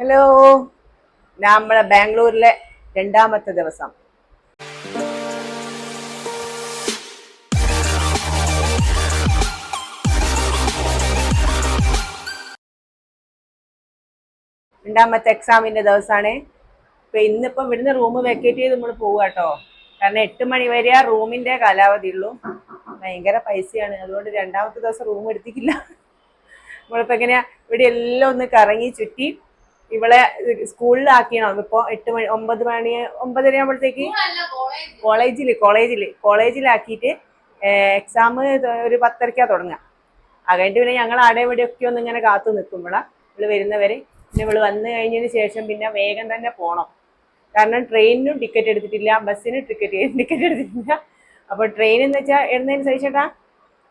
Hello നമ്മളെ ബാംഗ്ലൂരിലെ രണ്ടാമത്തെ ദിവസം. രണ്ടാമത്തെ എക്സാമിന്റെ ദിവസമാണ് ഇപ്പൊ ഇന്നിപ്പം ഇവിടുന്ന് റൂം വെക്കേറ്റ് ചെയ്ത് നമ്മൾ പോവുക കേട്ടോ കാരണം എട്ട് മണി വരെ റൂമിന്റെ കാലാവധി ഉള്ളൂ. ഭയങ്കര പൈസയാണ്. അതുകൊണ്ട് രണ്ടാമത്തെ ദിവസം റൂം എടുത്തിക്കില്ല നമ്മളിപ്പോ എങ്ങനെയാ ഇവിടെ എല്ലാം ഒന്ന് കറങ്ങി ചുറ്റി ഇവളെ സ്കൂളിലാക്കിയാണ്. ഇപ്പോൾ എട്ട് മണി ഒമ്പത് മണി ഒമ്പതര ആകുമ്പോഴത്തേക്ക് കോളേജിൽ കോളേജിൽ കോളേജിലാക്കിയിട്ട് എക്സാം ഒരു പത്തരക്കാ തുടങ്ങുക. അത് കഴിഞ്ഞിട്ട് പിന്നെ ഞങ്ങൾ അവിടെ ഇവിടെ ഒക്കെ ഒന്ന് ഇങ്ങനെ കാത്തു നിൽക്കുമ്പോളാ ഇവൾ വരുന്നവരെ. പിന്നെ ഇവൾ വന്നു കഴിഞ്ഞതിന് ശേഷം പിന്നെ വേഗം തന്നെ പോണം. കാരണം ട്രെയിനിനും ടിക്കറ്റ് എടുത്തിട്ടില്ല ബസ്സിനും ടിക്കറ്റ് ടിക്കറ്റ് എടുത്തിട്ടില്ല. അപ്പൊ ട്രെയിൻ എന്ന് വെച്ചാൽ എഴുന്നതിന് സഹിച്ചേട്ടാ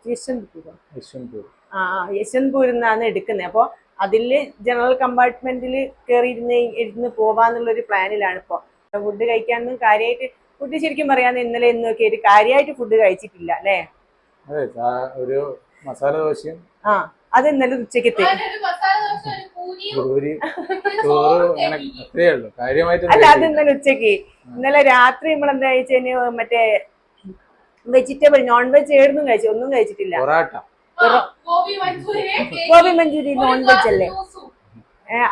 യശ്വന്ത് യശ്വന്ത്പൂർ. ആ യശ്വന്ത്പൂരിൽ നിന്നാണ് എടുക്കുന്നത്. അപ്പോൾ അതിൽ ജനറൽ കമ്പാർട്ട്മെന്റിൽ കയറി ഇരുന്ന് ഇരുന്ന് പോവാന്നുള്ളൊരു പ്ലാനിലാണ് ഇപ്പോൾ ഫുഡ് കഴിക്കാനൊന്നും കാര്യമായിട്ട് ഫുഡ് ശരിക്കും പറയാന്ന് ഇന്നലെ ഇന്നൊക്കെ ആയിട്ട് കാര്യമായിട്ട് ഫുഡ് കഴിച്ചിട്ടില്ല അല്ലേ? അതെ ഒരു മസാല ദോശയും ആ അത് ഇന്നലെ ഉച്ചക്കത്തെ അല്ല അത് ഇന്നലെ ഉച്ചയ്ക്ക് ഇന്നലെ രാത്രി നമ്മൾ എന്താ കഴിച്ചു മറ്റേ വെജിറ്റബിൾ നോൺ വെജ് ഏടുന്നും കഴിച്ചു ഒന്നും കഴിച്ചിട്ടില്ല. പൊറാട്ട. ഗോബി മഞ്ചൂരി. നോൺ വെജ് അല്ലേ?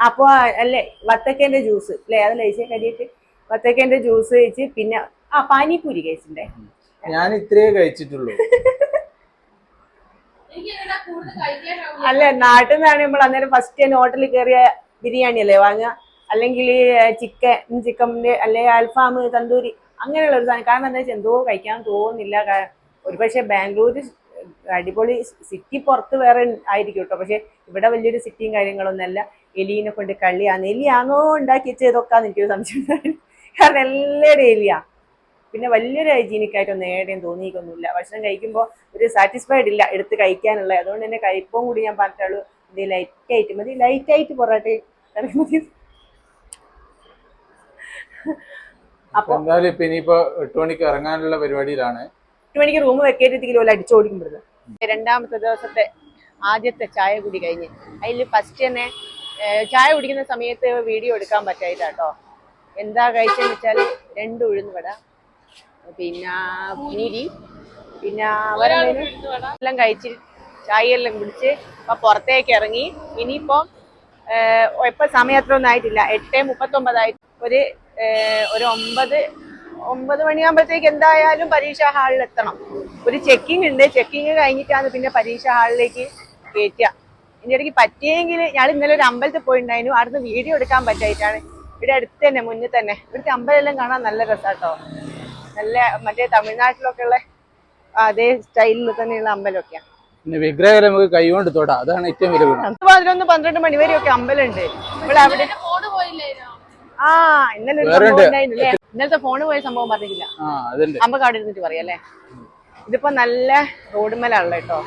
അപ്പൊ അല്ലേ വത്തക്കേന്റെ ജ്യൂസ് അല്ലേ അതല്ലേ ലൈസ് കരിയിട്ട് വത്തക്കേന്റെ ജ്യൂസ് കഴിച്ച് പിന്നെ ആ പാനിപ്പൂരി കഴിച്ചിട്ടുണ്ടേ? ഞാൻ ഇത്രയേ കഴിച്ചിട്ടുള്ളൂ. അല്ല നാട്ടിൽ നിന്നാണ് നമ്മൾ അന്നേരം ഫസ്റ്റ് തന്നെ ഹോട്ടലിൽ കയറിയ ബിരിയാണി അല്ലേ വാങ്ങുക? അല്ലെങ്കിൽ ചിക്കൻ ചിക്കന്റെ അല്ലെ അൽഫാം തന്തൂരി അങ്ങനെയുള്ള ഒരു സാധനം. കാരണം എന്താ വെച്ചാൽ എന്തോ കഴിക്കാൻ തോന്നുന്നില്ല. ഒരുപക്ഷെ ബാംഗ്ലൂർ അടിപൊളി സിറ്റി പുറത്ത് വേറെ ആയിരിക്കും കേട്ടോ പക്ഷെ ഇവിടെ വലിയൊരു സിറ്റിയും കാര്യങ്ങളൊന്നുമല്ല എലീനെ കൊണ്ട് കള്ളിയാന്ന് എലിയാണോ ഉണ്ടാക്കി വെച്ചതൊക്കെയാന്ന് എനിക്കൊരു സംശയം. കാരണം എല്ലാവരും എലിയാ. പിന്നെ വലിയൊരു ഹൈജീനിക് നേടേം തോന്നിയിക്കൊന്നുമില്ല ഭക്ഷണം കഴിക്കുമ്പോൾ ഒരു സാറ്റിസ്ഫൈഡ് ഇല്ല എടുത്ത് കഴിക്കാനുള്ള അതുകൊണ്ട് തന്നെ കഴിപ്പും കൂടി ഞാൻ പറഞ്ഞിട്ടുള്ളൂ ഇത് ലൈറ്റ് ആയിട്ട് മതി ലൈറ്റ് ആയിട്ട് പൊറോട്ട അപ്പൊ എന്തായാലും ഇപ്പൊ ഇനിയിപ്പോ എട്ട് മണിക്ക് ഇറങ്ങാനുള്ള പരിപാടിയിലാണ്. എട്ട് മണിക്ക് റൂം വെക്കേറ്റ് കിലോ അടിച്ചോടിക്കുമ്പോഴത് രണ്ടാമത്തെ ദിവസത്തെ ആദ്യത്തെ ചായ കുടി കഴിഞ്ഞ്. അതിൽ ഫസ്റ്റ് തന്നെ ചായ കുടിക്കുന്ന സമയത്ത് വീഡിയോ എടുക്കാൻ പറ്റായില്ല കേട്ടോ. എന്താ കഴിച്ചെന്ന് വെച്ചാൽ രണ്ട് ഉഴുന്ന് വട പിന്നെ പനീരി പിന്നെ എല്ലാം കഴിച്ച് ചായയെല്ലാം കുടിച്ച് അപ്പൊ പുറത്തേക്ക് ഇറങ്ങി. ഇനിയിപ്പം ഇപ്പൊ സമയം അത്ര ഒന്നും ആയിട്ടില്ല. എട്ട് മുപ്പത്തൊമ്പതായി ഒരു ഒരു ഒമ്പത് ഒമ്പത് മണിയാകുമ്പോഴത്തേക്ക് എന്തായാലും പരീക്ഷാ ഹാളിൽ എത്തണം. ഒരു ചെക്കിംഗ് ഉണ്ട്. ചെക്കിംഗ് കഴിഞ്ഞിട്ടാണ് പിന്നെ പരീക്ഷാ ഹാളിലേക്ക് കയറ്റുക എന്റെ ഇടയ്ക്ക് പറ്റിയെങ്കിൽ ഞാൻ ഇന്നലെ ഒരു അമ്പലത്തിൽ പോയിട്ടുണ്ടായിരുന്നു അവിടുന്ന് വീഡിയോ എടുക്കാൻ പറ്റായിട്ടാണ്. ഇവിടെ അടുത്ത് തന്നെ മുന്നിൽ തന്നെ. ഇവിടുത്തെ അമ്പലമെല്ലാം കാണാൻ നല്ല രസാട്ടോ. നല്ല മറ്റേ തമിഴ്നാട്ടിലൊക്കെ ഉള്ള അതേ സ്റ്റൈലിൽ തന്നെയുള്ള അമ്പലമൊക്കെയാണ് പിന്നെ വിഗ്രഹം നമുക്ക് കൈകൊണ്ട് തൊടാം. അതാണ് ഏറ്റവും വലിയ പതിനൊന്ന് പന്ത്രണ്ട് മണി വരെയൊക്കെ അമ്പലമുണ്ട്. ഇവിടെ അവിടെ ആ ഇന്നലെ ഒരു സംഭവം ഇന്നലത്തെ ഫോണ് പോയ സംഭവം പറഞ്ഞില്ല അമ്മയ്ക്ക് അവിടെ ഇരുന്നിട്ട് പറയാല്ലേ ഇതിപ്പോ നല്ല റോഡ് മേലാണല്ലോ കേട്ടോ.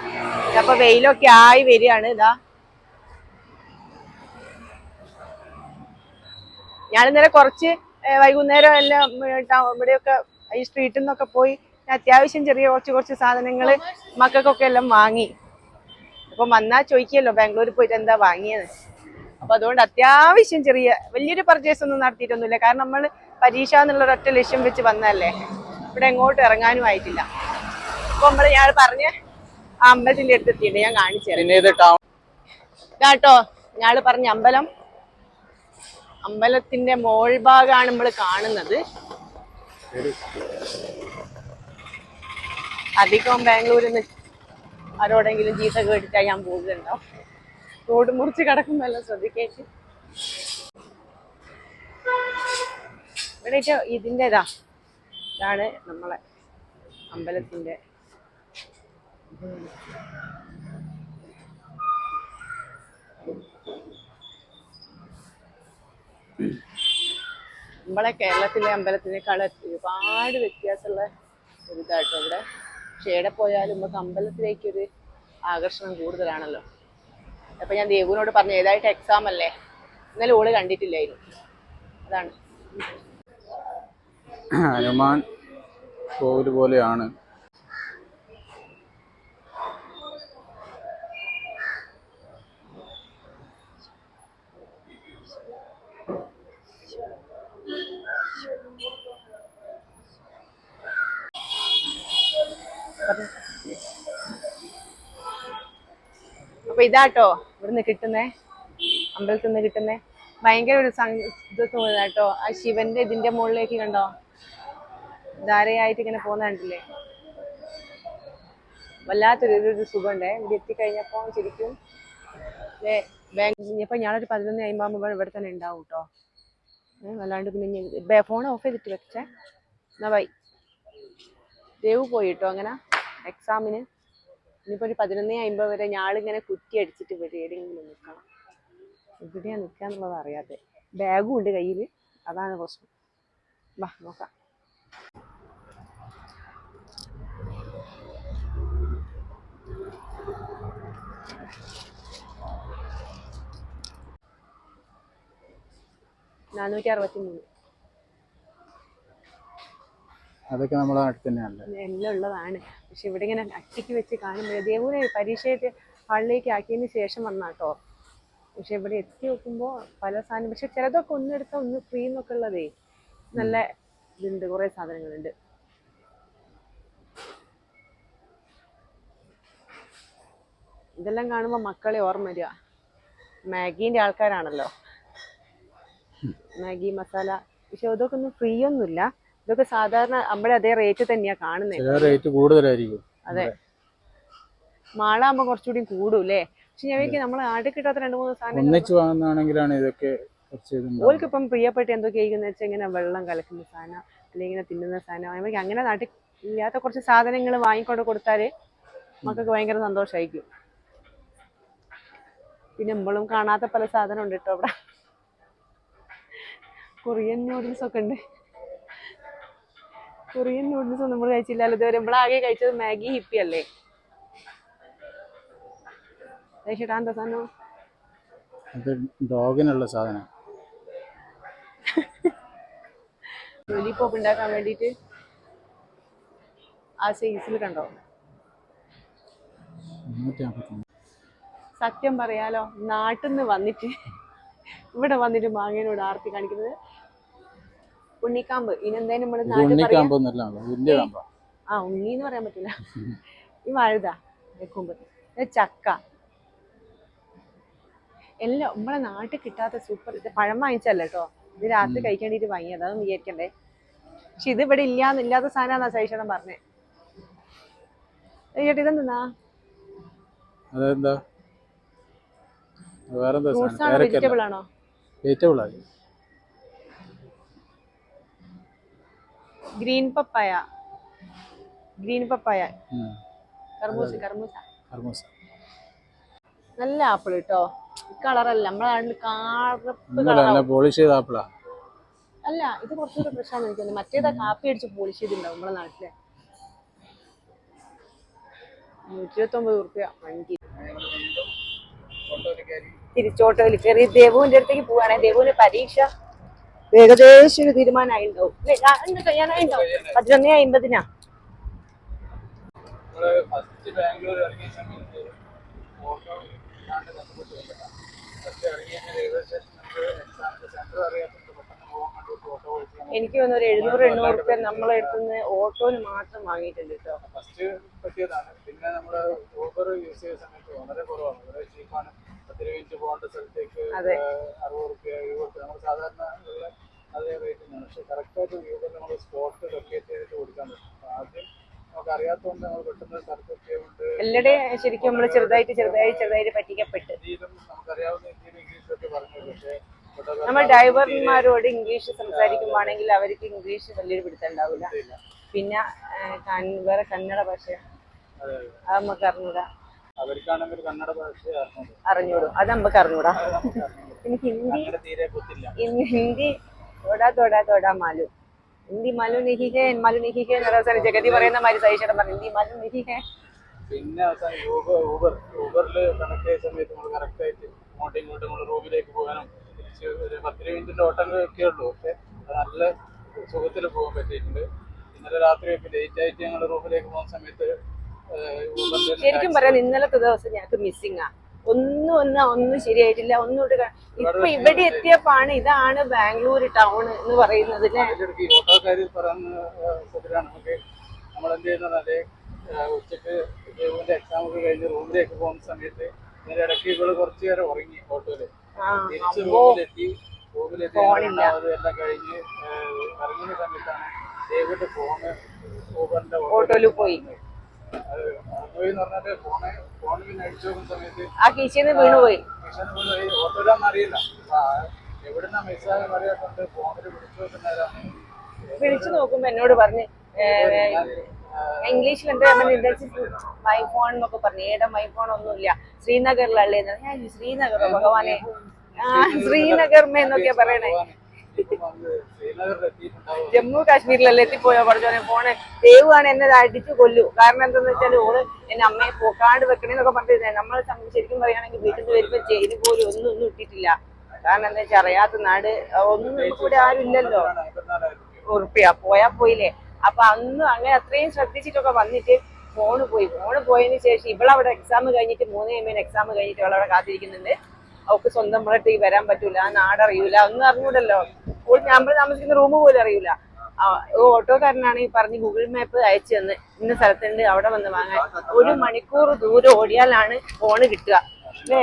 അപ്പൊ വെയിലൊക്കെ ആയി വരികയാണ് ഇതാ. ഞാൻ ഇന്നലെ കുറച്ച് വൈകുന്നേരം എല്ലാം ഇവിടെയൊക്കെ ഈ സ്ട്രീറ്റിൽ നിന്നൊക്കെ പോയി ഞാൻ അത്യാവശ്യം ചെറിയ കുറച്ച് കുറച്ച് സാധനങ്ങൾ മക്കൾക്കൊക്കെ എല്ലാം വാങ്ങി. അപ്പൊ വന്നാ ചോദിക്കുമല്ലോ ബാംഗ്ലൂരിൽ പോയിട്ട് എന്താ വാങ്ങിയത് അപ്പൊ അതുകൊണ്ട് അത്യാവശ്യം ചെറിയ വലിയൊരു പർച്ചേസ് ഒന്നും നടത്തിയിട്ടൊന്നുമില്ല. കാരണം നമ്മൾ പരീക്ഷ എന്നുള്ള ഒരൊറ്റ ലക്ഷ്യം വെച്ച് വന്നതല്ലേ? ഇവിടെ എങ്ങോട്ട് ഇറങ്ങാനും ആയിട്ടില്ല. അപ്പൊ നമ്മൾ ഞാൻ പറഞ്ഞ ആ അമ്പലത്തിന്റെ അടുത്ത് ഞാൻ കാണിച്ചു കേട്ടോ ഞാൾ പറഞ്ഞ അമ്പലം. അമ്പലത്തിന്റെ മോൾ ഭാഗമാണ് നമ്മൾ കാണുന്നത്. അധികം ബാംഗ്ലൂരിൽ നിന്ന് ആരോടെങ്കിലും ചീത്ത കേട്ടിട്ടാ ഞാൻ പോകുന്നുണ്ടാവും റോഡ് മുറിച്ച് കിടക്കുന്നല്ലോ ശ്രദ്ധിക്കേക്ക്. ഇവിടെ ഇതിന്റെ ഇതാ ഇതാണ് നമ്മളെ അമ്പലത്തിന്റെ നമ്മളെ കേരളത്തിലെ അമ്പലത്തിനേക്കാൾ ഒരുപാട് വ്യത്യാസമുള്ള ഒരു ഇതായിട്ടോ ഇവിടെ. പക്ഷെ എവിടെ പോയാലും നമുക്ക് അമ്പലത്തിലേക്കൊരു ആകർഷണം കൂടുതലാണല്ലോ. അപ്പൊ ഞാൻ ദേവുവിനോട് പറഞ്ഞു ഏതായിട്ട് എക്സാം അല്ലേ? ഇന്നലെ ഓൾ കണ്ടിട്ടില്ലായിരുന്നു. അതാണ്. ഹനുമാൻ കോവിൽ പോലെയാണ്. അപ്പൊ ഇതാട്ടോ. ഇവിടുന്ന് കിട്ടുന്നേ? അമ്പലത്തിൽ നിന്ന് കിട്ടുന്നേ? ഭയങ്കര ഒരു ഇത് ആ ശിവന്റെ ഇതിന്റെ മുകളിലേക്ക് കണ്ടോ? ധാരയായിട്ട് ഇങ്ങനെ പോകുന്ന കണ്ടില്ലേ? വല്ലാത്തൊരു ഒരു- സുഖമുണ്ടേ. ഇവിടെ എത്തിക്കഴിഞ്ഞപ്പോ ശരിക്കും ദേ, ബാങ്ക് ഇനിയിപ്പോ ഞാനൊരു പതിനൊന്ന് കഴിയുമ്പോൾ ഇവിടെ തന്നെ ഉണ്ടാവും കേട്ടോ. വല്ലാണ്ട് പിന്നെ ഫോൺ ഓഫ് ചെയ്തിട്ട് വെച്ചേ. എന്നാ ബൈ ദേവ് പോയിട്ടോ അങ്ങനെ. എക്സാമിന് ഇനിയിപ്പോ ഒരു പതിനൊന്നേ അമ്പത് വരെ ഞാളിങ്ങനെ കുറ്റി അടിച്ചിട്ട് ഇവിടെ എവിടെയെങ്കിലും നിൽക്കണം. എവിടെയാ നിൽക്കാന്നുള്ളത് അറിയാതെ. ബാഗും ഉണ്ട് കയ്യിൽ അതാണ് പ്രശ്നം. വാ നോക്കാം. നാനൂറ്റി അറുപത്തി മൂന്ന് അതൊക്കെ നമ്മുടെ നാട്ടിൽ തന്നെയാണല്ലേ? എല്ലാം ഉള്ളതാണ്. പക്ഷെ ഇവിടെ ഇങ്ങനെ അട്ടിക്ക് വെച്ച് കാണുമ്പോൾ ദേവുനെ പരീക്ഷയൊക്കെ ഹാളിലേക്ക് ആക്കിയതിന് ശേഷം വന്നാട്ടോ. പക്ഷെ ഇവിടെ എത്തി നോക്കുമ്പോൾ പല സാധനം പക്ഷെ ചിലതൊക്കെ ഒന്നെടുത്താൽ ഒന്ന് ഫ്രീ എന്നൊക്കെ ഉള്ളതേ നല്ല ഇതുണ്ട് കുറേ സാധനങ്ങളുണ്ട്. ഇതെല്ലാം കാണുമ്പോൾ മക്കളെ ഓർമ്മ വരിക. മാഗീന്റെ ആൾക്കാരാണല്ലോ. മാഗി മസാല പക്ഷെ അതൊക്കെ ഒന്നും ഫ്രീ ഒന്നുമില്ല. ഇതൊക്കെ സാധാരണ നമ്മുടെ അതേ റേറ്റ് തന്നെയാ കാണുന്നത് റേറ്റ് കൂടുതലായിരിക്കും. അതെ. മാളാകുമ്പോ കുറച്ചുകൂടി കൂടും അല്ലേ പക്ഷെ ഞാൻ നമ്മൾ ആടെ കിട്ടാത്ത രണ്ട് മൂന്ന് സാധനം ഒന്നിച്ച് വാങ്ങുന്നതാണെങ്കിലാണ് ഇതൊക്കെ. ഓൾക്ക് ഇപ്പം പ്രിയപ്പെട്ട എന്തൊക്കെ ആയിരിക്കും വെച്ചാൽ ഇങ്ങനെ വെള്ളം കലക്കുന്ന സാധനം അല്ലെങ്കിൽ ഇങ്ങനെ തിന്നുന്ന സാധനം. അങ്ങനെ നാട്ടിൽ ഇല്ലാത്ത കുറച്ച് സാധനങ്ങൾ വാങ്ങിക്കൊണ്ട് കൊടുത്താൽ മക്കൾക്ക് ഭയങ്കര സന്തോഷമായിരിക്കും പിന്നെ നമ്മളും കാണാത്ത പല സാധനം ഉണ്ട് കേട്ടോ അവിടെ. കൊറിയൻ നൂഡിൽസ് ഒക്കെ ഉണ്ട്. കൊറിയൻ നൂഡിൽസ് ഒന്നും നമ്മൾ കഴിച്ചില്ലല്ലോ ഇതുവരെ നമ്മളാകെ കഴിച്ചത് മാഗി ഹിപ്പി അല്ലേ? കഴിച്ചിട്ടാ എന്താ സാധനം? അത് ഡോഗിനുള്ള സാധനം. ലോലിപോപ്പ് ഉണ്ടാക്കാൻ വേണ്ടിയിട്ട് ആ സൈസിൽ കണ്ടോ? സത്യം പറയാലോ നാട്ടിൽ നിന്ന് വന്നിട്ട് ഇവിടെ വന്നിട്ട് മാങ്ങേനോട് ആർത്തി കാണിക്കുന്നത്? ഉണ്ണിക്കാമ്പ്. ഇനെന്തേലും നമ്മുടെ ഇത് നാട്ടിൽ പറയാ. ആ ഉണ്ണി എന്ന് പറയാൻ പറ്റില്ല. ഈ വഴുത വെക്കുമ്പോ ചക്ക. എല്ലാം നമ്മളെ നാട്ടിൽ കിട്ടാത്ത സൂപ്പർ ഇത് പഴം വാങ്ങിച്ചല്ല കേട്ടോ ഇത് രാത്രി കഴിക്കേണ്ടിട്ട് വാങ്ങി അതൊന്നും വിചാരിക്കണ്ടേ? പക്ഷെ ഇത് ഇവിടെ ഇല്ലാന്ന് ഇല്ലാത്ത സാധനമാണെന്നാ സഹിച്ചേട്ടൻ പറഞ്ഞേ. ചേട്ടി ഇതെന്താ? അതെന്താ? വേറെന്താ സാധനം? ആണോ വെജിറ്റബിൾ ആണോ വെജിറ്റബിൾ ആയി ഗ്രീൻ പപ്പായ ഗ്രീൻ പപ്പായ. കർമൂസ കർമൂസ. കർമൂസ. നല്ല ആപ്പിൾ കേട്ടോ കളറല്ല. നമ്മളെ നാട്ടിൽ കാറപ്പ് പോളിഷ് ചെയ്ത ആപ്പിളാ. അല്ല ഇത് കുറച്ചുകൂടെ പ്രശ്നം എനിക്ക് തോന്നുന്നു മറ്റേതാ കാപ്പി അടിച്ച് പോളിഷ് ചെയ്തിട്ടുണ്ടാവും നമ്മളെ നാട്ടിലെ. നൂറ്റി ഇരുപത്തൊമ്പത് റുപ്യ വണ്ടി തിരിച്ചോട്ടോയിൽ കയറി ദേവുവിന്റെ അടുത്തേക്ക് പോവാണെ. ദേവുവിന്റെ പരീക്ഷ. ഏകദേശം ഒരു പതിനൊന്നേ അമ്പതിനാ അറിയാത്തതുകൊണ്ട് പെട്ടെന്ന് ഓട്ടോ എനിക്ക് തോന്നുന്നു ഒരു എഴുന്നൂറ് എണ്ണൂറ് റുപ്യ നമ്മളെ അടുത്തുനിന്ന് ഓട്ടോന് മാത്രം വാങ്ങിയിട്ടുണ്ട് കേട്ടോ. ഫസ്റ്റ് പറ്റിയതാണ്. പിന്നെ നമ്മൾ ഓഫർ യൂസ് ചെയ്ത സമയത്ത് വളരെ കുറവാണ്. വളരെ ചീപ്പാണ് മിനിറ്റ് പോകേണ്ട സ്ഥലത്തേക്ക്. അറുപത് റുപ്യ എഴുപത് നമ്മൾ സാധാരണ ഉള്ള അതേ റേറ്റ് തന്നെയാണ് പക്ഷെ കറക്റ്റായിട്ട് യൂബർ നമ്മൾ സ്പോട്ട് ലൊക്കേറ്റ് ചെയ്തിട്ട് കൊടുക്കാൻ പറ്റും. ആദ്യം നമുക്ക് അറിയാത്തതുകൊണ്ട് നമ്മൾ പെട്ടെന്ന് ശരിക്കും നമ്മൾ ചെറുതായിട്ട് ചെറുതായി ചെറുതായിട്ട് പറ്റിക്കപ്പെട്ട്. നമുക്കറിയാവുന്ന പറഞ്ഞു പക്ഷേ നമ്മൾ ഡ്രൈവർമാരോട് ഇംഗ്ലീഷ് സംസാരിക്കുമ്പോഴാണെങ്കിൽ അവർക്ക് ഇംഗ്ലീഷ് വലിയൊരു പിടുത്തം ഉണ്ടാവില്ല ഇല്ല. പിന്നെ വേറെ കന്നഡ ഭാഷ അത് നമുക്ക് അറിഞ്ഞൂടാ. അവർക്കാണെങ്കിൽ കന്നഡ ഭാഷ അറിഞ്ഞത് അറിഞ്ഞൂടും? അത് നമുക്ക് അറിഞ്ഞൂടാ. എനിക്ക് ഹിന്ദി ഹിന്ദി തോടാ തോടാ തോടാ മാലു. ഹിന്ദി മാലു നിഹിഹേ മാലു നെഹി ഹേ എന്ന അവസാനം ജഗതി പറയുന്ന മാതിരി സഹിച്ചേട്ടൻ പറഞ്ഞു. ഹിന്ദി മാലു നിഹിഹേ. പിന്നെ അവസാനം ഊബർ ഊബർ ഊബറിൽ കണക്ട് ചെയ്ത സമയത്ത് നമ്മൾ കറക്റ്റ് ആയിട്ട് അങ്ങോട്ടും ഇങ്ങോട്ടും നമ്മൾ റൂമിലേക്ക് പോകാനും തിരിച്ച് ഒരു പത്ത് മിനിറ്റിന്റെ ഓട്ടം ഒക്കെ ഉള്ളൂ. പക്ഷെ നല്ല സുഖത്തിൽ പോകാൻ പറ്റിയിട്ടുണ്ട്. ഇന്നലെ രാത്രി ഒക്കെ ലേറ്റ് ആയിട്ട് ഞങ്ങൾ റൂമിലേക്ക് പോകുന്ന സമയത്ത് ശരിക്കും പറയാൻ ഇന്നലത്തെ ദിവസം ഞങ്ങൾക്ക് മിസ്സിങ് ആ. ഒന്നും ഒന്ന് ഒന്നും ശരിയായിട്ടില്ല. ഒന്നും ക- ഇപ്പൊ ഇവിടെ എത്തിയപ്പോണ് ഇതാണ് ബാംഗ്ലൂർ ടൗൺ എന്ന് പറയുന്നത് ല്ലേ? അതിന്റെ ഇടയ്ക്ക് ഈ ഓട്ടോക്കാർ പറയുന്ന സ്ഥലത്തിലാണ്. നമുക്ക് നമ്മൾ എന്ത് ചെയ്യുന്നത് ഉച്ചയ്ക്ക് ദേവുവിന്റെ എക്സാം ഒക്കെ കഴിഞ്ഞ് റൂമിലേക്ക് പോകുന്ന സമയത്ത് ഇങ്ങനെ ഇടയ്ക്ക് ഇവൾ കുറച്ചു നേരം ഉറങ്ങി ഓട്ടോയിൽ തിരിച്ച് റൂമിലെത്തി. റൂമിലെത്തി എല്ലാം കഴിഞ്ഞ് ഇറങ്ങുന്ന സമയത്താണ് ഡേവിഡ് ഫോണ് ഓട്ടോയിൽ പോയി. ആ കീശന്ന് വീണുപോയി വിളിച്ചു നോക്കുമ്പോ എന്നോട് പറഞ്ഞ് ഇംഗ്ലീഷിൽ എന്താ മൈ ഫോൺ എന്നൊക്കെ പറഞ്ഞു. ഏടാ മൈ ഫോൺ ഒന്നുമില്ല. ശ്രീനഗറിലല്ലേ? ഞാൻ ശ്രീനഗർ ഭഗവാനെ. ആ ശ്രീനഗർമേ എന്നൊക്കെയാ പറയണേ. ജമ്മു കാശ്മീരിലല്ലേ എത്തിപ്പോയോ? പഠിച്ചോനെ ഫോണ് ദൈവമാണ് എന്നെ അടിച്ചു കൊല്ലു. കാരണം എന്താന്ന് വെച്ചാൽ ഓൾ എന്നെ അമ്മയെ പോക്കാണ്ട് വെക്കണേന്നൊക്കെ പറഞ്ഞിരുന്നേ. നമ്മളെ ശരിക്കും പറയുകയാണെങ്കിൽ വീട്ടിൽ നിന്ന് വരുമ്പോ ചെയ്തു പോലും ഒന്നും ഒന്നും ഇട്ടിട്ടില്ല. കാരണം എന്താ വെച്ചാൽ അറിയാത്ത നാട്. ഒന്നും ഇവിടെ ആരും ഇല്ലല്ലോ. ഉറുപ്പിയ. പോയാ പോയില്ലേ. അപ്പൊ അന്ന് അങ്ങനെ അത്രയും ശ്രദ്ധിച്ചിട്ടൊക്കെ വന്നിട്ട് ഫോണ് പോയി. ഫോണ് പോയതിന് ശേഷം ഇവളവിടെ എക്സാം കഴിഞ്ഞിട്ട് മൂന്ന് കഴിയുമ്പോൾ എക്സാം കഴിഞ്ഞിട്ട് ഇവളവിടെ കാത്തിരിക്കുന്നുണ്ട്. അവൾക്ക് സ്വന്തം വീട്ടിൽ വരാൻ പറ്റൂല ആ നാടറിയൂല ഒന്നും അറിഞ്ഞൂടല്ലോ. നമ്മൾ താമസിക്കുന്ന റൂം പോലും അറിയൂല. ഓട്ടോക്കാരനാണ് ഈ പറഞ്ഞ് ഗൂഗിൾ മാപ്പ് അയച്ചു തന്ന്. ഇന്ന സ്ഥലത്തുണ്ട് അവിടെ വന്ന് വാങ്ങാൻ. ഒരു മണിക്കൂർ ദൂരം ഓടിയാലാണ് ഫോണ് കിട്ടുക. അല്ലേ?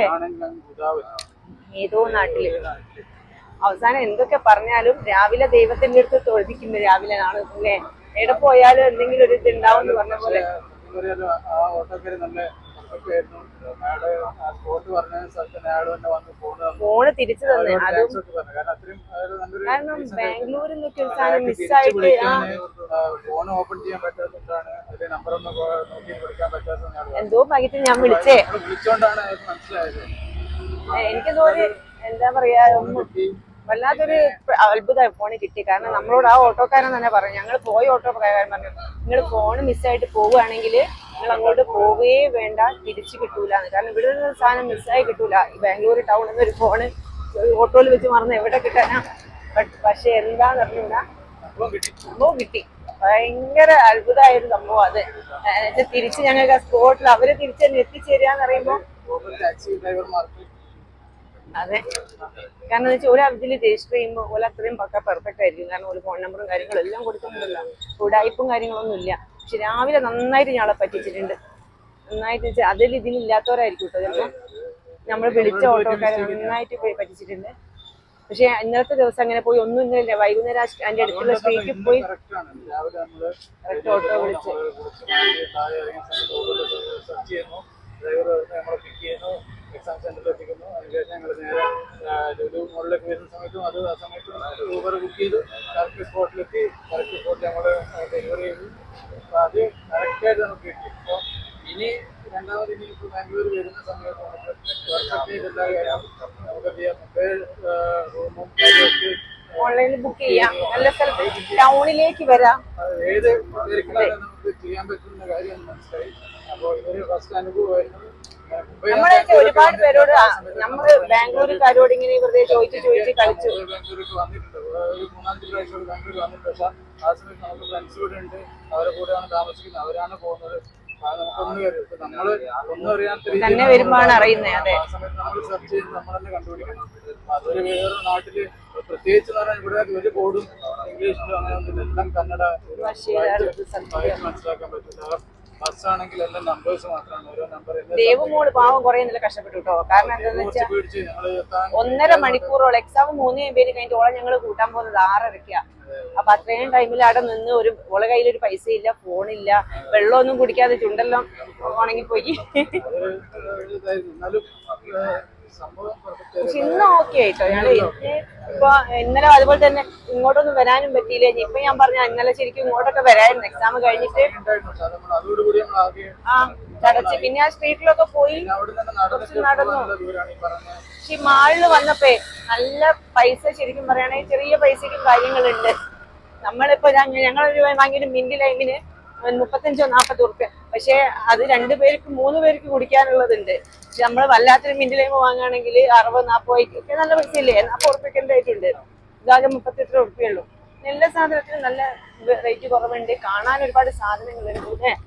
ഏതോ നാട്ടിൽ. അവസാനം എന്തൊക്കെ പറഞ്ഞാലും രാവിലെ ദൈവത്തിന്റെ അടുത്ത് തൊഴുതിക്കുന്നു രാവിലെ ആണ് അല്ലേ? എവിടെ പോയാലും എന്തെങ്കിലും ഒരു ഇത് ഉണ്ടാവും എന്ന് പറഞ്ഞ പോലെ. ആ ഓട്ടോക്കാര് നല്ല ആയിരുന്നു അയാൾ ആ സ്പോട്ട് പറഞ്ഞ സ്ഥലത്ത് തന്നെ അയാൾ തന്നെ വന്ന് ഫോൺ തന്നു. ഫോണ് തിരിച്ചു തന്നെ. അയാളോട് അതും thanks ഒക്കെ പറഞ്ഞു. കാരണം അത്രയും അയാൾ നല്ലൊരു കാരണം decent ആയിട്ട് ബാംഗ്ലൂരിൽ നിന്നൊക്കെ ഒരു സാധനം അയാൾക്ക് തിരിച്ച് മിസ്സായിട്ട് ആ. വിളിക്കാന് ഫോൺ ഓപ്പൺ ചെയ്യാൻ പറ്റാത്തതാണ് അതിന്റെ നമ്പർ ഒന്ന് കൊ- നോക്കി വിളിക്കാൻ പറ്റാത്തത് ഞാൻ എന്തോ ഭാഗ്യത്തിൽ ഞാൻ വിളിച്ചേ. നമ്മൾ വിളിച്ചോണ്ടാണ് അയാൾക്ക് മനസ്സിലായത്. എനിക്കെന്തോ ഒരു എന്താ പറയാ ഒന്നും വല്ലാത്തൊരു അത്ഭുതമായി ഫോണിൽ കിട്ടി. കാരണം നമ്മളോട് ആ ഓട്ടോക്കാരൻ തന്നെ പറഞ്ഞു. ഞങ്ങൾ പോയി ഓട്ടോക്കാരൻ പറഞ്ഞു. നിങ്ങൾ ഫോൺ മിസ്സായിട്ട് പോവുകയാണെങ്കിൽ നിങ്ങൾ അങ്ങോട്ട് പോവുകയേ വേണ്ട തിരിച്ചു കിട്ടൂല. കാരണം ഇവിടെ നിന്ന് സാധനം മിസ്സായി കിട്ടൂല. ബാംഗ്ലൂർ ടൗൺ നിന്ന് ഒരു ഫോണ് ഓട്ടോയിൽ വെച്ച് മറന്ന് എവിടെ കിട്ടാനാ? ബട്ട് പക്ഷെ എന്താന്ന് പറഞ്ഞാൽ സംഭവം കിട്ടി. ഭയങ്കര അത്ഭുതമായ ഒരു സംഭവം അത്. തിരിച്ച് ഞങ്ങൾക്ക് ആ സ്പോട്ടിൽ അവർ തിരിച്ച് തന്നെ എത്തിച്ചേരാന്ന് പറയുമ്പോൾ ഊബർ ടാക്സി അതെ. കാരണം എന്ന് വെച്ചാൽ ഒരു ഇതിൽ രജിസ്റ്റർ ചെയ്യുമ്പോൾ ഓല അത്രയും പക്ക പെർഫെക്റ്റ് ആയിരിക്കും. കാരണം ഒരു ഫോൺ നമ്പറും കാര്യങ്ങളും എല്ലാം കൊടുക്കുന്നുണ്ടല്ലോ. ഉടായ്പും കാര്യങ്ങളൊന്നും ഇല്ല പക്ഷെ രാവിലെ നന്നായിട്ട് ഞങ്ങളെ പറ്റിച്ചിട്ടുണ്ട്. നന്നായിട്ട് വെച്ചാൽ അതിൽ ഇതിലില്ലാത്തവരായിരിക്കും കേട്ടോ. ചിലപ്പോൾ നമ്മൾ വിളിച്ച ഓട്ടോക്കാരെ നന്നായിട്ട് പോയി പറ്റിച്ചിട്ടുണ്ട്. പക്ഷെ ഇന്നത്തെ ദിവസം അങ്ങനെ പോയി. ഒന്നും ഇന്നലെ വൈകുന്നേരം അതിന്റെ അടുത്തുള്ള സ്ട്രീറ്റിൽ പോയി കറക്റ്റ് ഓട്ടോ വിളിച്ച്. ഡ്രൈവർ നമ്മളെ പിക്ക് ചെയ്യുന്നു. എക്സാം സെന്ററിൽ എത്തിക്കുന്നു അതിനുശേഷം ഞങ്ങൾ നേരെ ലുലു മോളിലേക്ക് വരുന്ന സമയത്തും അത് ആ സമയത്ത് ഊബർ ബുക്ക് ചെയ്തു. കറക്റ്റ് സ്പോട്ടിലെത്തി. കറക്റ്റ് സ്പോട്ടിൽ നമ്മൾ ഡെലിവറി ചെയ്തു. അപ്പോൾ അത് കറക്റ്റായിട്ട് നമുക്ക് കിട്ടി. അപ്പോൾ ഇനി രണ്ടാമത് ഇനി ഇപ്പോൾ ബാംഗ്ലൂർ വരുന്ന സമയത്ത് നമുക്ക് പെർഫെക്റ്റ് എല്ലാ കാര്യം നമുക്ക് ചെയ്യാം. മൊബൈൽ റൂമും ഓൺലൈനിൽ ബുക്ക് ചെയ്യാം. നല്ല സ്ഥലത്ത് ടൗണിലേക്ക് വരാം. ഏത് നമുക്ക് ചെയ്യാൻ പറ്റുന്ന കാര്യം മനസ്സിലായി. അപ്പോൾ ഇതൊരു ഫസ്റ്റ് അനുഭവമായിരുന്നു. ഞാൻ മുംബൈ നമ്മളെ ഒരുപാട് പേരോട് നമ്മൾ ബാംഗ്ലൂരുകാരോട് ഇങ്ങനെ വെറുതെ ചോദിച്ച് ചോദിച്ച് കളിച്ചു. തന്നെ വരുമ്പോഴാണ് അറിയുന്നത്, അതെ. അതൊരു വേറെ നാട്ടിൽ പ്രത്യേകിച്ച് ഇവിടെ ഒരു ബോർഡും ഇംഗ്ലീഷിലും അങ്ങനെ എല്ലാം കന്നഡ. മനസ്സിലാക്കാൻ പറ്റില്ല. ദേവുമോൾ പാവം കുറെ നല്ല കഷ്ടപ്പെട്ടു കേട്ടോ കാരണം എന്താണെന്ന് വെച്ചാൽ ഒന്നര മണിക്കൂറോളം എക്സാം മൂന്ന് പേര് കഴിഞ്ഞിട്ട് ഓളെ ഞങ്ങൾ കൂട്ടാൻ പോകുന്നത് ആറരയ്ക്കാ. അപ്പൊ അത്രയും ടൈമിൽ അവിടെ നിന്ന് ഒരു ഓളെ കയ്യിൽ ഒരു പൈസ ഇല്ല ഫോണില്ല വെള്ളമൊന്നും കുടിക്കാതെ ചുണ്ടെല്ലാം ഉണങ്ങിപ്പോയി. പക്ഷെ ഇന്ന് ഓക്കെ ആയിട്ടോ? ഞാൻ ഇപ്പൊ ഇന്നലെ അതുപോലെ തന്നെ ഇങ്ങോട്ടൊന്നും വരാനും പറ്റിയില്ല? ഇപ്പൊ ഞാൻ പറഞ്ഞ ഇന്നലെ ശരിക്കും ഇങ്ങോട്ടൊക്കെ വരായിരുന്നു. എക്സാം കഴിഞ്ഞിട്ട് ആ ചടച്ച്. പിന്നെ ആ സ്ട്രീറ്റിലൊക്കെ പോയി നടന്നു. പക്ഷെ ഈ മാളിൽ വന്നപ്പോ നല്ല പൈസ ശരിക്കും പറയുകയാണെങ്കിൽ ചെറിയ പൈസക്കും കാര്യങ്ങളുണ്ട്. നമ്മളിപ്പോ ഞങ്ങൾ വാങ്ങിയൊരു മിന്റ് ലൈമിന് മുപ്പത്തഞ്ചോ നാൽപ്പത് ഉറുപ്പ്യ. പക്ഷെ അത് രണ്ടു പേർക്ക് മൂന്ന് പേർക്ക് കുടിക്കാനുള്ളതുണ്ട്. പക്ഷെ നമ്മൾ വല്ലാത്തൊരു മിന്റ് ലൈമ് വാങ്ങുകയാണെങ്കിൽ അറുപത് നാൽപ്പത് ഒക്കെ നല്ല പൈസ ഇല്ലേ നാൽപ്പത് ഉറുപ്പ്യക്കെ ആയിട്ടുണ്ട്? ഇതാകെ മുപ്പത്തെട്ട് ഉറുപ്പ്യേ നല്ല എല്ലാ സാധനത്തിനും നല്ല റേറ്റ് കുറവുണ്ട്. കാണാൻ ഒരുപാട് സാധനങ്ങൾ ചെയ്യാം?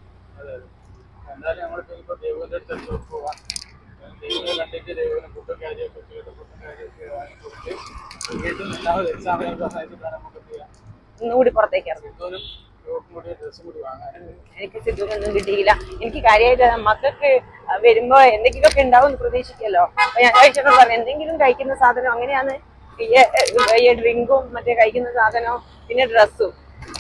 ഒന്നുകൂടി പുറത്തേക്ക് ഇറങ്ങും. എനിക്ക് സിദ്ധുവിനൊന്നും കിട്ടിയില്ല. എനിക്ക് കാര്യമായിട്ട് മക്കൾക്ക് വരുമ്പോ എന്തെങ്കിലുമൊക്കെ ഉണ്ടാവും പ്രതീക്ഷിക്കല്ലോ. അപ്പൊ ഞാൻ കഴിച്ചപ്പോ പറഞ്ഞു എന്തെങ്കിലും കഴിക്കുന്ന സാധനം അങ്ങനെയാണ്. ഈ ഡ്രിങ്കും മറ്റേ കഴിക്കുന്ന സാധനവും പിന്നെ ഡ്രസ്സും.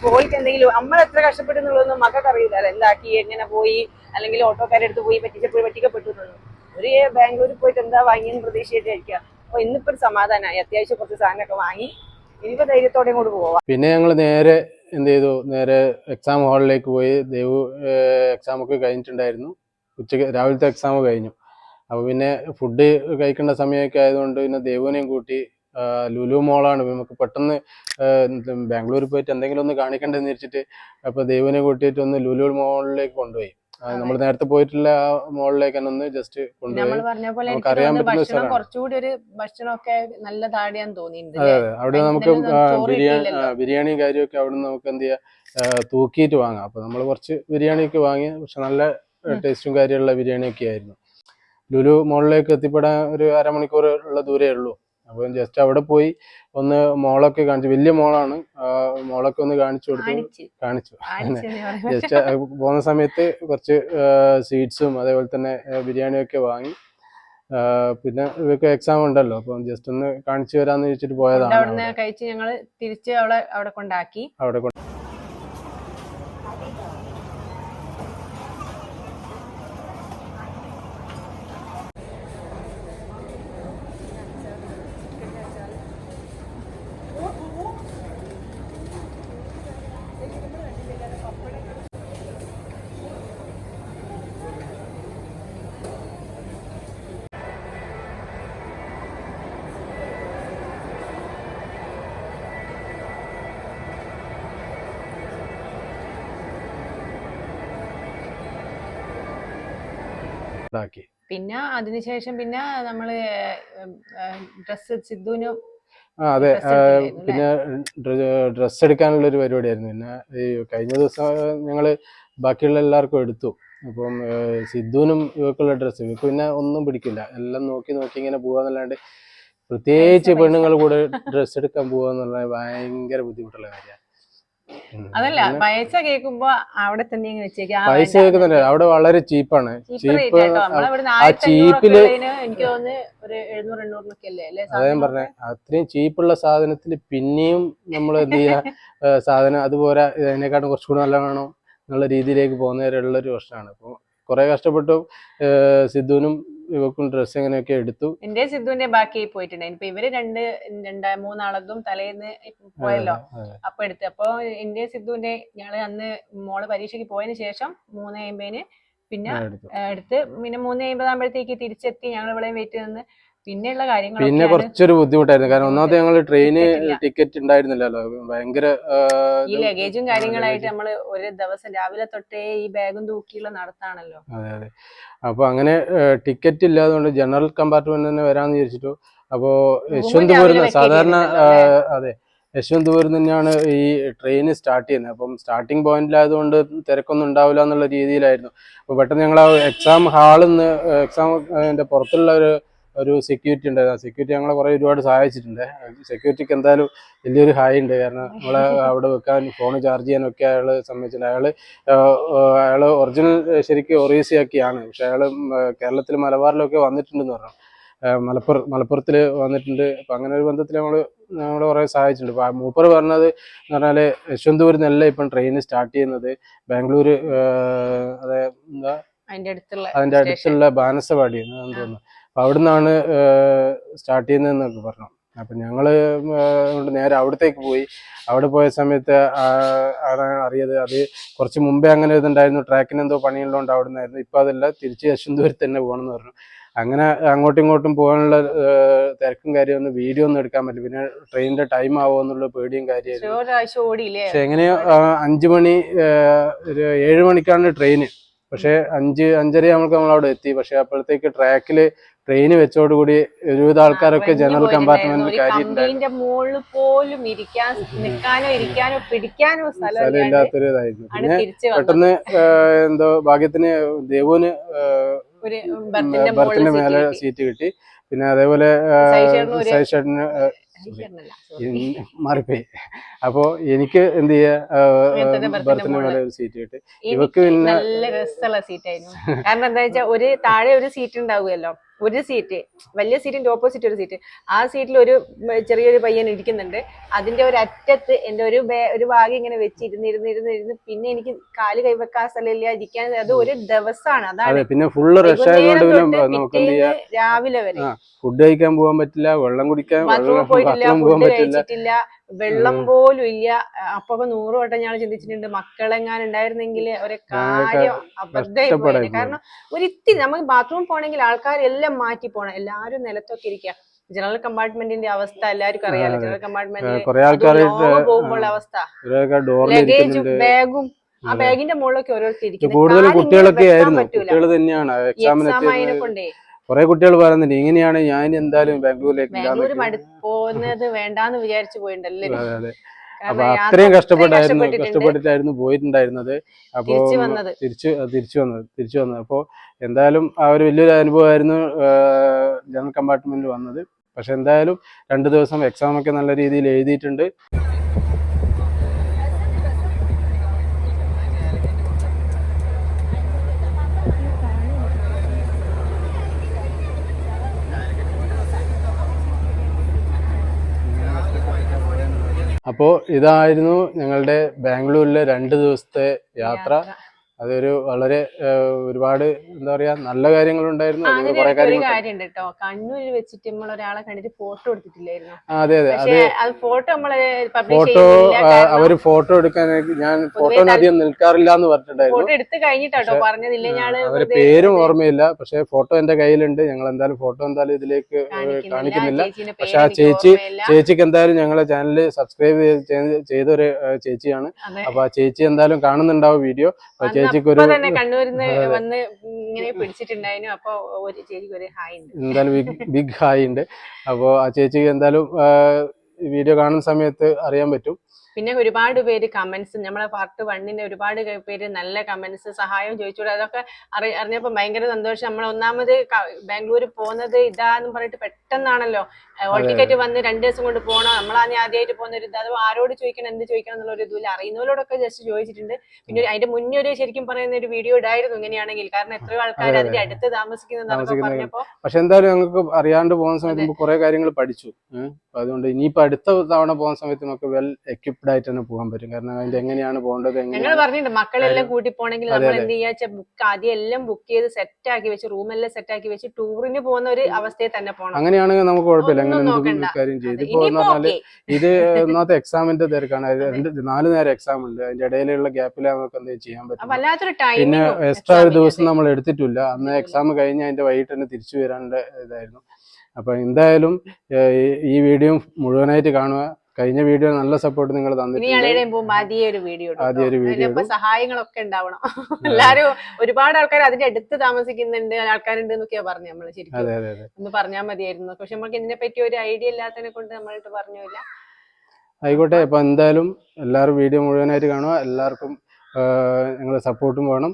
പോയിട്ട് എന്തെങ്കിലും നമ്മൾ എത്ര കഷ്ടപ്പെടുന്നുള്ളതൊന്നും മക്കൾക്ക് അറിയില്ല എന്താക്കി എങ്ങനെ പോയി? അല്ലെങ്കിൽ ഓട്ടോക്കാരെടുത്ത് പോയി പറ്റിച്ചപ്പോൾ പറ്റിക്കപ്പെട്ടു എന്നൊന്നും. ഒരു ബാംഗ്ലൂരിൽ പോയിട്ട് എന്താ വാങ്ങിയെന്ന് പ്രതീക്ഷിച്ചിട്ടായിരിക്കുക. അപ്പൊ ഇന്നിപ്പോ ഒരു സമാധാനമായി അത്യാവശ്യം കുറച്ച് സാധനമൊക്കെ വാങ്ങി. ഇനിയിപ്പോ ധൈര്യത്തോടെ കൂടി പോവാം. പിന്നെ ഞങ്ങൾ നേരെ എന്ത് ചെയ്തു നേരെ എക്സാം ഹാളിലേക്ക് പോയി ദേവു എക്സാമൊക്കെ കഴിഞ്ഞിട്ടുണ്ടായിരുന്നു. ഉച്ചയ്ക്ക് രാവിലത്തെ എക്സാം കഴിഞ്ഞു. അപ്പോൾ പിന്നെ ഫുഡ് കഴിക്കേണ്ട സമയമൊക്കെ ആയതുകൊണ്ട് പിന്നെ ദേവുവിനെയും കൂട്ടി ലുലു മോളാണ് നമുക്ക് പെട്ടെന്ന് ബാംഗ്ലൂരിൽ പോയിട്ട് എന്തെങ്കിലും ഒന്ന് കാണിക്കണ്ടെന്ന് വെച്ചിട്ട് അപ്പോൾ ദേവുവിനെ കൂട്ടിയിട്ട് ഒന്ന് ലുലു മോളിലേക്ക് കൊണ്ടുപോയി. നമ്മൾ നേരത്തെ പോയിട്ടുള്ള ആ മോളിലേക്ക് തന്നെ ഒന്ന് ജസ്റ്റ് കൊണ്ടുപോയി നമ്മൾ പറഞ്ഞ പോലെ എനിക്ക് നമുക്ക് തോന്നുന്നു പറ്റുന്ന ഭക്ഷണം സ്ഥലമാണ്. കുറച്ചുകൂടി ഒരു ഭക്ഷണമൊക്കെ നല്ല താടിയാന്ന് തോന്നിയിട്ടുണ്ട് അതെ? അതെ അവിടെ നമുക്ക് ആ, ചോറ് ബിരിയാണി കിട്ടിയില്ലല്ലോ. ബിരിയാണിയും കാര്യമൊക്കെ അവിടെ നിന്ന് നമുക്ക് എന്ത് ചെയ്യാം ആ, തൂക്കിയിട്ട് വാങ്ങാം അപ്പൊ നമ്മൾ കുറച്ച് ബിരിയാണിയൊക്കെ വാങ്ങി പക്ഷെ നല്ല. ടേസ്റ്റും കാര്യമുള്ള ബിരിയാണിയൊക്കെ ആയിരുന്നു ലുലു മോളിലേക്ക് എത്തിപ്പെടാൻ ഒരു അരമണിക്കൂർ ഉള്ള ദൂരേ ഉള്ളൂ അപ്പൊ ജസ്റ്റ് അവിടെ പോയി ഒന്ന് മോളൊക്കെ കാണിച്ചു. വലിയ മോളാണ്. മോളൊക്കെ ഒന്ന് കാണിച്ചു കൊടുത്തു കാണിച്ചു. ജസ്റ്റ് പോകുന്ന സമയത്ത് കുറച്ച് സ്വീറ്റ്സും അതേപോലെ തന്നെ ബിരിയാണിയും ഒക്കെ വാങ്ങി. പിന്നെ ഇവർക്ക് എക്സാം ഉണ്ടല്ലോ. അപ്പം ജസ്റ്റ് ഒന്ന് കാണിച്ചു വരാന്ന് വെച്ചിട്ട് പോയതാണ്. കഴിച്ച് ഞങ്ങൾ തിരിച്ച് അവളെ അവിടെ കൊണ്ടാക്കി. അവിടെ പിന്നെ അതിനുശേഷം പിന്നെ നമ്മൾ ഡ്രസ് സിദ്ധുവിന് ആ അതെ പിന്നെ ഡ്രസ്സ് എടുക്കാനുള്ള ഒരു പരിപാടിയായിരുന്നു. പിന്നെ ഈ കഴിഞ്ഞ ദിവസം ഞങ്ങൾ ബാക്കിയുള്ള എല്ലാവർക്കും എടുത്തു. അപ്പം സിദ്ധുവിനും ഇവക്കുള്ള ഡ്രസ്സ്. ഇവക്ക് പിന്നെ ഒന്നും പിടിക്കില്ല. എല്ലാം നോക്കി നോക്കി ഇങ്ങനെ പോവാന്നല്ലാണ്ട് പ്രത്യേകിച്ച്. പെണ്ണുങ്ങൾ കൂടെ ഡ്രസ്സ് എടുക്കാൻ പോവാന്നുള്ള ഭയങ്കര ബുദ്ധിമുട്ടുള്ള കാര്യമാണ് അതല്ല പൈസ കേൾക്കുമ്പോ അവിടെ തന്നെ വെച്ചേക്കാം. പൈസ. കേൾക്കുന്നില്ല അവിടെ വളരെ ചീപ്പാണ്. ചീപ്പ് ആ ആയിരത്തി അഞ്ഞൂറൊക്കെ cheap ൽ ഉള്ളതിന് എനിക്ക് തോന്നുന്നു ഒരു എഴുന്നൂറ് എണ്ണൂറിനൊക്കെ അല്ലേ? അതാ പറഞ്ഞ അത്രയും ചീപ്പുള്ള സാധനത്തിൽ പിന്നെയും നമ്മൾ എന്ത് ചെയ്യുക സാധനം അതുപോലെ ഇതിനെക്കാട്ടും കുറച്ചുകൂടി നല്ല വേണം എന്നുള്ള രീതിയിലേക്ക് പോകുന്നവരുള്ള ഒരു പ്രശ്നമാണ്. അപ്പോൾ കുറെ കഷ്ടപ്പെട്ടു സിദ്ധുവിനും ഇവക്കും ഡ്രസ്സ് എങ്ങനെയൊക്കെ എടുത്തു. എന്റെ സിദ്ധുവിന്റെ ബാക്കി പോയിട്ടുണ്ട്. ഇപ്പൊ ഇവർ രണ്ട് രണ്ട് മൂന്നാളതും തലേന്ന് പോയല്ലോ. അപ്പൊ എടുത്ത്. അപ്പൊ എന്റെ സിദ്ധുവിന്റെ ഞങ്ങൾ അന്ന് മോൾ പരീക്ഷയ്ക്ക് പോയതിനു ശേഷം മൂന്ന് കഴിയുമ്പേന് പിന്നെ എടുത്തു. പിന്നെ മൂന്ന് അമ്പതാകുമ്പോഴത്തേക്ക് തിരിച്ചെത്തി. ഞങ്ങൾ ഇവിടെ വെയിറ്റ് നിന്ന് പിന്നെയുള്ള കാര്യങ്ങൾ പിന്നെ കുറച്ചൊരു ബുദ്ധിമുട്ടായിരുന്നു. കാരണം ഒന്നാമത്തെ ഞങ്ങൾ ട്രെയിന് ടിക്കറ്റ് ഉണ്ടായിരുന്നില്ലല്ലോ. ഭയങ്കര ഈ ലഗേജും കാര്യങ്ങളായിട്ട് നമ്മൾ ഒരു ദിവസം രാവിലെ തൊട്ടേ ഈ ബാഗും തൂക്കിയുള്ള നടത്താണല്ലോ. അതെ അതെ. അപ്പൊ അങ്ങനെ ടിക്കറ്റ് ഇല്ലാതുകൊണ്ട് ജനറൽ കമ്പാർട്ട്മെന്റ് തന്നെ വരാന്ന് വിചാരിച്ചിട്ടു. അപ്പോ യശ്വന്ത്പൂരിൽ സാധാരണ അതെ. യശ്വന്ത്പൂരിൽ തന്നെയാണ് ഈ ട്രെയിൻ സ്റ്റാർട്ട് ചെയ്യുന്നത്. അപ്പം സ്റ്റാർട്ടിംഗ് പോയിന്റിലായതുകൊണ്ട് തിരക്കൊന്നും ഉണ്ടാവില്ല എന്നുള്ള രീതിയിലായിരുന്നു. അപ്പൊ പെട്ടെന്ന് ഞങ്ങൾ ആ എക്സാം ഹാളിൽ നിന്ന് എക്സാം പുറത്തുള്ള ഒരു ഒരു സെക്യൂരിറ്റി ഉണ്ടായിരുന്നു. ആ സെക്യൂരിറ്റി ഞങ്ങളെ കുറേ ഒരുപാട് സഹായിച്ചിട്ടുണ്ട്. സെക്യൂരിറ്റിക്ക് എന്തായാലും വലിയൊരു ഹായ് ഉണ്ട്. കാരണം നമ്മളെ അവിടെ വെക്കാൻ ഫോൺ ചാർജ് ചെയ്യാനൊക്കെ അയാൾ സമ്മതിച്ചിട്ടുണ്ട്. അയാൾ അയാൾ ഒറിജിനൽ ശരിക്കും ഒറീസിയാക്കിയാണ്. പക്ഷെ അയാൾ കേരളത്തിൽ മലബാറിലൊക്കെ വന്നിട്ടുണ്ടെന്ന് പറഞ്ഞു. മലപ്പുറം മലപ്പുറത്തിൽ വന്നിട്ടുണ്ട്. അപ്പം അങ്ങനെ ഒരു ബന്ധത്തിൽ നമ്മൾ നമ്മൾ കുറേ സഹായിച്ചിട്ടുണ്ട്. അപ്പോൾ മൂപ്പർ പറഞ്ഞത് എന്ന് പറഞ്ഞാൽ യശ്വന്തപൂരിൽ നിന്നല്ല ഇപ്പം ട്രെയിൻ സ്റ്റാർട്ട് ചെയ്യുന്നത് ബാംഗ്ലൂർ അതെ എന്താ? അതിന്റെ അടുത്തുള്ള ബാനസവാടി എന്ന് തോന്നുന്നു. അപ്പൊ അവിടുന്നാണ് സ്റ്റാർട്ട് ചെയ്യുന്നതെന്നൊക്കെ പറഞ്ഞു. അപ്പൊ ഞങ്ങൾ കൊണ്ട് നേരെ അവിടത്തേക്ക് പോയി. അവിടെ പോയ സമയത്ത് ആ- ആണ് അറിയത് അത് കുറച്ച് മുമ്പേ അങ്ങനെ ഇതുണ്ടായിരുന്നു. ട്രാക്കിന് എന്തോ പണിയുള്ളതുകൊണ്ട് അവിടെ നിന്നായിരുന്നു ഇപ്പൊ അതല്ല തിരിച്ച് യശ്വന്തപുരത്ത് തന്നെ പോകണമെന്ന് പറഞ്ഞു. അങ്ങനെ അങ്ങോട്ടും ഇങ്ങോട്ടും പോകാനുള്ള തിരക്കും കാര്യമൊന്നും വീഡിയോ ഒന്നും എടുക്കാൻ പറ്റില്ല. പിന്നെ ട്രെയിനിന്റെ ടൈം ആവുമോ എന്നുള്ള പേടിയും കാര്യമായിരുന്നു. പക്ഷെ എങ്ങനെയോ അഞ്ചു മണി ഒരു ഏഴ് മണിക്കാണ് ട്രെയിന്. പക്ഷെ അഞ്ച് അഞ്ചര നമ്മൾക്ക് നമ്മൾ അവിടെ എത്തി. പക്ഷെ അപ്പോഴത്തേക്ക് ട്രാക്കിൽ ട്രെയിൻ വെച്ചോടുകൂടി ഒരുവിധ ആൾക്കാരൊക്കെ ജനറൽ കമ്പാർട്ട്മെന്റ് കമ്പാർട്ട്മെന്റിൽ സ്ഥലമില്ലാത്തൊരു ഇതായിരുന്നു. പിന്നെ പെട്ടെന്ന് എന്തോ ഭാഗ്യത്തിന് ദേവുവിന് ബർത്തിന്റെ മേലെ സീറ്റ് കിട്ടി. പിന്നെ അതേപോലെ സൈഷേട്ടന് മാറിപ്പോയി. അപ്പോ എനിക്ക് എന്ത് ചെയ്യാ. മേലെ ഒരു സീറ്റ് കിട്ടി. ഇവക്ക് പിന്നെ നല്ല രസമുള്ള സീറ്റായിരുന്നു കാരണം എന്താ വെച്ചാൽ ഒരു താഴെ ഒരു സീറ്റ് ഉണ്ടാവുമല്ലോ. ഒരു സീറ്റ് വലിയ സീറ്റിന്റെ ഓപ്പോസിറ്റ് ഒരു സീറ്റ്. ആ സീറ്റിൽ ഒരു ചെറിയൊരു പയ്യൻ ഇരിക്കുന്നുണ്ട്. അതിന്റെ ഒരു അറ്റത്ത് എന്റെ ഒരു ബേ- ഒരു ഭാഗം ഇങ്ങനെ വെച്ച് ഇരുന്ന് ഇരുന്ന് ഇരുന്ന് ഇരുന്ന് പിന്നെ എനിക്ക് കാൽ കൈവെക്കാൻ സ്ഥലമില്ല ഇരിക്കാൻ അത് ഒരു ദിവസമാണ് അതാണ് പിന്നെ ഫുള്ള് റഷ് ആയതുകൊണ്ട് രാവിലെ വരെ. ഫുഡ് കഴിക്കാൻ പോകാൻ പറ്റില്ല വെള്ളം കുടിക്കാൻ പോയിട്ടില്ല ഫുഡ് പറ്റില്ല. കഴിച്ചിട്ടില്ല. വെള്ളം പോലും ഇല്ല. അപ്പൊ നൂറ് വട്ടം ഞാൻ ചിന്തിച്ചിട്ടുണ്ട് മക്കളെങ്ങാൻ ഉണ്ടായിരുന്നെങ്കിൽ ഒരു കാര്യം അബദ്ധമായി. കഷ്ടപ്പെടായിരുന്നു. കാരണം ഒരിത്തിരി നമുക്ക് ബാത്റൂം പോണെങ്കിൽ ആൾക്കാരെല്ലാം മാറ്റി പോണം. എല്ലാരും നിലത്തൊക്കെ ഇരിക്കുക. ജനറൽ കമ്പാർട്ട്മെന്റിന്റെ അവസ്ഥ എല്ലാവർക്കും അറിയാലോ. ജനറൽ ആൾക്കാരായിട്ട് പോകുമ്പോൾ അവസ്ഥ. ലഗേജും ബാഗും ആ ബാഗിന്റെ മുകളിലൊക്കെ ഓരോരുത്തർ കൂടുതൽ കുട്ടികളൊക്കെ ആയിരുന്നു. കുട്ടികൾ തന്നെയാണ്. എക്സാമിനെ എക്സാം കൊണ്ടേ. കുറെ കുട്ടികൾ പറയുന്നുണ്ട് ഇങ്ങനെയാണ് ഞാൻ എന്തായാലും ബാംഗ്ലൂരിലേക്ക് പോകുന്നത് വേണ്ടാന്ന് വിചാരിച്ചു പോയിണ്ടല്ലേ? അപ്പൊ അത്രയും കഷ്ടപ്പെട്ടായിരുന്നു. കഷ്ടപ്പെട്ടിട്ടായിരുന്നു പോയിട്ടുണ്ടായിരുന്നത്. അപ്പൊ തിരിച്ചു തിരിച്ചു വന്നത് തിരിച്ചു വന്നത്. അപ്പോൾ എന്തായാലും ആ ഒരു വലിയൊരു അനുഭവമായിരുന്നു ജനറൽ കമ്പാർട്ട്മെന്റിൽ വന്നത്. പക്ഷെ എന്തായാലും രണ്ടു ദിവസം എക്സാം ഒക്കെ നല്ല രീതിയിൽ എഴുതിയിട്ടുണ്ട്. അപ്പോൾ ഇതായിരുന്നു ഞങ്ങളുടെ ബാംഗ്ലൂരിലെ രണ്ട് ദിവസത്തെ യാത്ര. അതൊരു വളരെ ഒരുപാട് എന്താ പറയാ നല്ല കാര്യങ്ങളുണ്ടായിരുന്നു. കാര്യമുണ്ട് കേട്ടോ കണ്ണൂരിൽ വെച്ചിട്ട് നമ്മൾ ഒരാളെ കണ്ടിട്ട് ഫോട്ടോ എടുത്തിട്ടില്ലായിരുന്നു. അതെ അതെ. അത് ഫോട്ടോ നമ്മൾ ഫോട്ടോ അവർ ഫോട്ടോ എടുക്കാൻ ഞാൻ ഫോട്ടോ അധികം നിൽക്കാറില്ല എന്ന് പറഞ്ഞിട്ടുണ്ടായിരുന്നു. ഫോട്ടോ എടുത്ത് കഴിഞ്ഞിട്ടോ പറഞ്ഞതില്ലേ ഞാൻ അവരെ വെറുതെ പേരും ഓർമ്മയില്ല. പക്ഷെ ഫോട്ടോ എന്റെ കയ്യിലുണ്ട്. ഞങ്ങൾ എന്തായാലും ഫോട്ടോ എന്തായാലും ഇതിലേക്ക് കാണിക്കുന്നില്ല. പക്ഷെ ആ ചേച്ചി. ചേച്ചിക്ക് എന്തായാലും ഞങ്ങളെ ചാനൽ സബ്സ്ക്രൈബ് ചെയ്ത ഒരു ചേച്ചിയാണ്. അപ്പൊ ആ ചേച്ചി എന്തായാലും കാണുന്നുണ്ടാവും വീഡിയോ. ചേച്ചിക്ക് ഒരു അപ്പൊ കണ്ണൂരിന്ന് വന്ന് ഇങ്ങനെ പിടിച്ചിട്ടുണ്ടായിരുന്നു അപ്പൊ ഒരു ചേച്ചിക്ക് ഒരു ഹായ് ഉണ്ട്. എന്തായാലും ബിഗ് ഹായ് ഉണ്ട്. അപ്പോൾ ആ ചേച്ചിക്ക് എന്തായാലും വീഡിയോ കാണുന്ന സമയത്ത് അറിയാൻ പറ്റും. പിന്നെ ഒരുപാട് പേര് കമന്റ്സ് നമ്മളെ പാർട്ട് വണ്ണിന്റെ ഒരുപാട് പേര് നല്ല കമന്റ്സ് സഹായം ചോദിച്ചു അതൊക്കെ അറി അറിഞ്ഞപ്പോ ഭയങ്കര സന്തോഷം. നമ്മൾ ഒന്നാമത് ബാംഗ്ലൂർ പോകുന്നത് ഇതാന്ന് പറഞ്ഞിട്ട് പെട്ടെന്നാണല്ലോ. ഓൾ ടിക്കറ്റ് വന്ന് രണ്ട് ദിവസം കൊണ്ട് പോകണം നമ്മളാണ് ആദ്യമായിട്ട് പോകുന്ന ഒരു ഇത്. അത് ആരോട് ചോദിക്കണം എന്ത് ചോദിക്കണം എന്നുള്ള ഒരു ഇതിൽ അറിയുന്നവരോടൊക്കെ ജസ്റ്റ് ചോദിച്ചിട്ടുണ്ട്. പിന്നെ അതിന്റെ മുന്നേ ഒരു ശരിക്കും പറയുന്ന ഒരു വീഡിയോ ഇടായിരുന്നു ഇങ്ങനെയാണെങ്കിൽ. കാരണം എത്രയോ ആൾക്കാർ അതിന്റെ അടുത്ത് താമസിക്കുന്ന പറഞ്ഞപ്പോ. പക്ഷെ എന്തായാലും ഞങ്ങൾക്ക് അറിയാണ്ട് പോകുന്ന സമയത്ത് കുറെ കാര്യങ്ങൾ പഠിച്ചു. അതുകൊണ്ട് ഇനിയിപ്പോ അടുത്ത തവണ പോകുന്ന സമയത്ത് നമുക്ക് വെൽ എക്യുപ്ഡ് ആയിട്ട് തന്നെ പോകാൻ പറ്റും. കാരണം അതിന്റെ എങ്ങനെയാണ് പോകേണ്ടത് ഞങ്ങൾ പറഞ്ഞിട്ടുണ്ട് മക്കളെല്ലാം കൂട്ടി പോണെങ്കിൽ അതെ, നമ്മൾ. എന്ത് ചെയ്യാ ബുക്ക് ആദ്യം എല്ലാം ബുക്ക് ചെയ്ത് സെറ്റ് ആക്കി വെച്ച് റൂമെല്ലാം സെറ്റ് ആക്കി വെച്ച് ടൂറിന് പോകുന്ന ഒരു അവസ്ഥയിൽ തന്നെ പോകണം അങ്ങനെയാണെങ്കിൽ നമുക്ക് കുഴപ്പമില്ല. അങ്ങനെ. കാര്യം ചെയ്ത്. ഇപ്പൊ എന്ന് പറഞ്ഞാൽ ഇത് ഒന്നാമത്തെ എക്സാമിന്റെ തിരക്കാണ്. രണ്ട് നാല് നേരം എക്സാം ഉണ്ട്. അതിന്റെ ഇടയിലുള്ള ഗ്യാപ്പിൽ നമുക്ക് എന്തെങ്കിലും ചെയ്യാൻ പറ്റും പിന്നെ എക്സ്ട്രാ ഒരു ദിവസം നമ്മൾ എടുത്തിട്ടില്ല. അന്ന് എക്സാം കഴിഞ്ഞ് അതിന്റെ വൈകിട്ട് തന്നെ തിരിച്ചു വരാനുള്ള ഇതായിരുന്നു. അപ്പൊ എന്തായാലും ഈ- ഈ വീഡിയോ മുഴുവനായിട്ട് കാണുക. കഴിഞ്ഞ വീഡിയോ നല്ല സപ്പോർട്ട് നിങ്ങൾ തന്നിട്ടുണ്ട്. ആദ്യം ഒരു വീഡിയോ സഹായങ്ങളൊക്കെ ഉണ്ടാവണം. എല്ലാരും ഒരുപാട് ആൾക്കാർ അതിന്റെ അടുത്ത് താമസിക്കുന്നുണ്ട് ആൾക്കാരുണ്ട് എന്നൊക്കെയാ പറഞ്ഞു നമ്മൾ ശരിക്കും. ഒന്ന് പറഞ്ഞാൽ മതിയായിരുന്നു. പക്ഷെ നമ്മൾക്ക് ഇതിനെ പറ്റി ഒരു ഐഡിയ ഇല്ലാത്തതിനെ കൊണ്ട് നമ്മളിട്ട് പറഞ്ഞില്ല. ആയിക്കോട്ടെ അപ്പൊ എന്തായാലും എല്ലാവരും വീഡിയോ മുഴുവനായിട്ട് കാണുക. എല്ലാവർക്കും നിങ്ങളുടെ സപ്പോർട്ടും വേണം.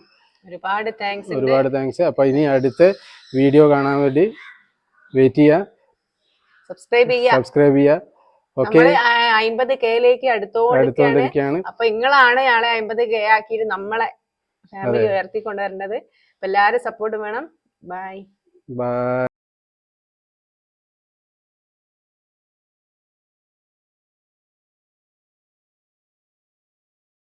ഒരുപാട് താങ്ക്സ് ഒരുപാട് താങ്ക്സ് അപ്പൊ ഇനി അടുത്ത വീഡിയോ കാണാൻ വേണ്ടി വെയിറ്റ് ചെയ്യുക. സബ്സ്ക്രൈബ് ചെയ്യുക. സബ്സ്ക്രൈബ് ചെയ്യുക. അമ്പത് കെയിലേക്ക് അടുത്തോണ്ടിരിക്കുകയാണ് അപ്പൊ നിങ്ങളാണ് ഞങ്ങളെ അമ്പത് കെ ആക്കിയിട്ട് നമ്മളെ ഫാമിലി ഉയർത്തിക്കൊണ്ടുവരേണ്ടത്. അപ്പൊ എല്ലാരും സപ്പോർട്ട് വേണം. Bye bye